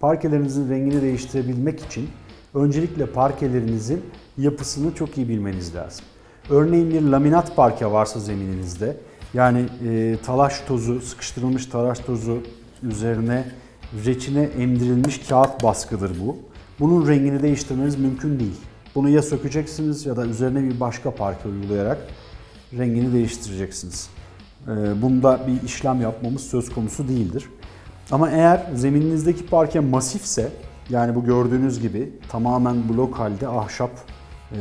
Parkelerinizin rengini değiştirebilmek için öncelikle parkelerinizin yapısını çok iyi bilmeniz lazım. Örneğin bir laminat parke varsa zemininizde yani e, talaş tozu, sıkıştırılmış talaş tozu üzerine reçine emdirilmiş kağıt baskıdır bu. Bunun rengini değiştirmeniz mümkün değil. Bunu ya sökeceksiniz ya da üzerine bir başka parke uygulayarak rengini değiştireceksiniz. Ee, Bunda bir işlem yapmamız söz konusu değildir. Ama eğer zemininizdeki parke masifse, yani bu gördüğünüz gibi tamamen blok halde ahşap, e,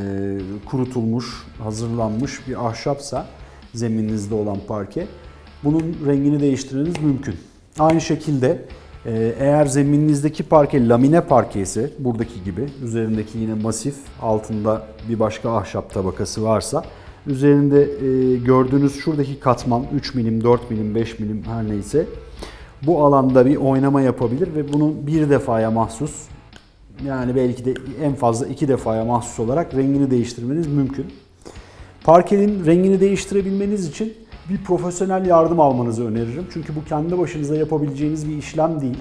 kurutulmuş, hazırlanmış bir ahşapsa zemininizde olan parke, bunun rengini değiştirmeniz mümkün. Aynı şekilde e, eğer zemininizdeki parke lamine parke ise, buradaki gibi, üzerindeki yine masif, altında bir başka ahşap tabakası varsa, üzerinde e, gördüğünüz şuradaki katman 3 milim, 4 milim, 5 milim her neyse bu alanda bir oynama yapabilir ve bunu bir defaya mahsus yani belki de en fazla iki defaya mahsus olarak rengini değiştirmeniz mümkün. Parkenin rengini değiştirebilmeniz için bir profesyonel yardım almanızı öneririm. Çünkü bu kendi başınıza yapabileceğiniz bir işlem değil.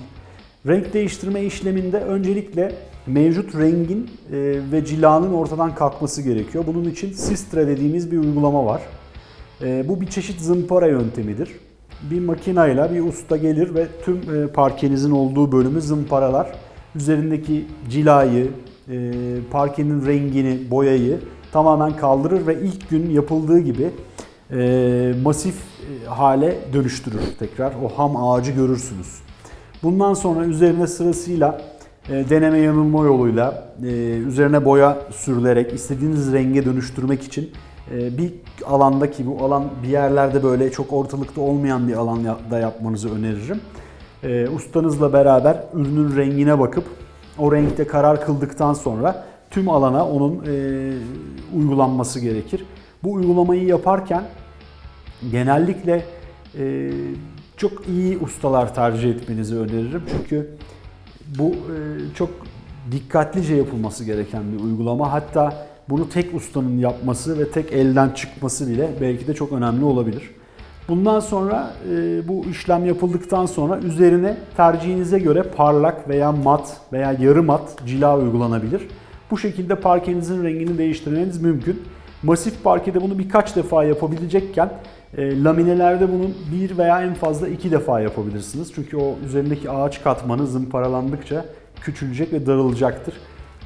Renk değiştirme işleminde öncelikle mevcut rengin e, ve cilanın ortadan kalkması gerekiyor. Bunun için Sistre dediğimiz bir uygulama var. E, Bu bir çeşit zımpara yöntemidir. Bir makinayla bir usta gelir ve tüm e, parkenizin olduğu bölümü zımparalar. Üzerindeki cilayı, e, parkenin rengini, boyayı tamamen kaldırır ve ilk gün yapıldığı gibi e, masif hale dönüştürür tekrar. O ham ağacı görürsünüz. Bundan sonra üzerine sırasıyla deneme yanılma yoluyla üzerine boya sürülerek istediğiniz renge dönüştürmek için bir alandaki bu alan bir yerlerde böyle çok ortalıkta olmayan bir alanda yapmanızı öneririm. E, ustanızla beraber ürünün rengine bakıp o renkte karar kıldıktan sonra tüm alana onun e, uygulanması gerekir. Bu uygulamayı yaparken genellikle e, çok iyi ustalar tercih etmenizi öneririm. Çünkü bu e, çok dikkatlice yapılması gereken bir uygulama. Hatta bunu tek ustanın yapması ve tek elden çıkması bile belki de çok önemli olabilir. Bundan sonra e, bu işlem yapıldıktan sonra üzerine tercihinize göre parlak veya mat veya yarı mat cila uygulanabilir. Bu şekilde parkenizin rengini değiştirmeniz mümkün. Masif parkede bunu birkaç defa yapabilecekken e, laminelerde bunu bir veya en fazla iki defa yapabilirsiniz. Çünkü o üzerindeki ağaç katmanı zımparalandıkça küçülecek ve daralacaktır.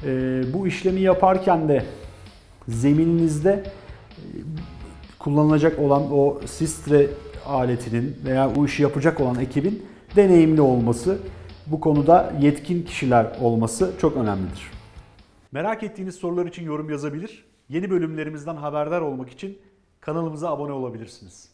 E, bu işlemi yaparken de zemininizde e, kullanılacak olan o sistre aletinin veya bu işi yapacak olan ekibin deneyimli olması, bu konuda yetkin kişiler olması çok önemlidir. Merak ettiğiniz sorular için yorum yazabilir. Yeni bölümlerimizden haberdar olmak için kanalımıza abone olabilirsiniz.